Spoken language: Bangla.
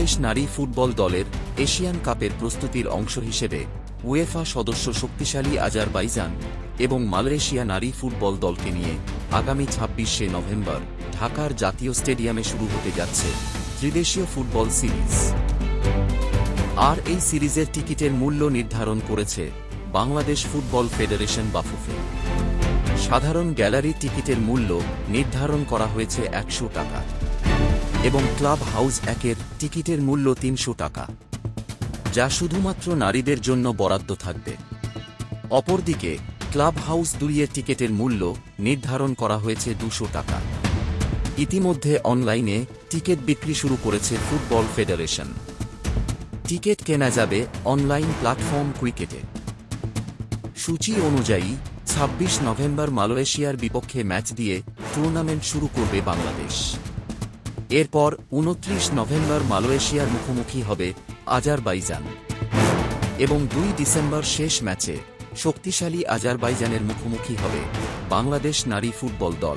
বাংলাদেশ নারী ফুটবল দলের এশিয়ান কাপের প্রস্তুতির অংশ হিসেবে উয়েফা সদস্য শক্তিশালী আজারবাইজান এবং মালয়েশিয়া নারী ফুটবল দলকে নিয়ে আগামী ছাব্বিশে নভেম্বর ঢাকার জাতীয় স্টেডিয়ামে শুরু হতে যাচ্ছে ত্রিদেশীয় ফুটবল সিরিজ। আর এই সিরিজের টিকিটের মূল্য নির্ধারণ করেছে বাংলাদেশ ফুটবল ফেডারেশন বাফুফে। সাধারণ গ্যালারি টিকিটের মূল্য নির্ধারণ করা হয়েছে একশো টাকা। এবং ক্লাব হাউস একের টিকিটের মূল্য তিনশো টাকা, যা শুধুমাত্র নারীদের জন্য বরাদ্দ থাকবে। অপরদিকে ক্লাব হাউস দুইয়ের টিকিটের মূল্য নির্ধারণ করা হয়েছে দুশো টাকা। ইতিমধ্যে অনলাইনে টিকিট বিক্রি শুরু করেছে ফুটবল ফেডারেশন। টিকিট কেনা যাবে অনলাইন প্ল্যাটফর্ম ক্রিকেটে। সূচি অনুযায়ী, ছাব্বিশ নভেম্বর মালয়েশিয়ার বিপক্ষে ম্যাচ দিয়ে টুর্নামেন্ট শুরু করবে বাংলাদেশ। এরপর উনত্রিশ নভেম্বর মালয়েশিয়ার মুখোমুখি হবে আজারবাইজান। এবং দুই ডিসেম্বর শেষ ম্যাচে শক্তিশালী আজারবাইজানের মুখোমুখি হবে বাংলাদেশ নারী ফুটবল দল।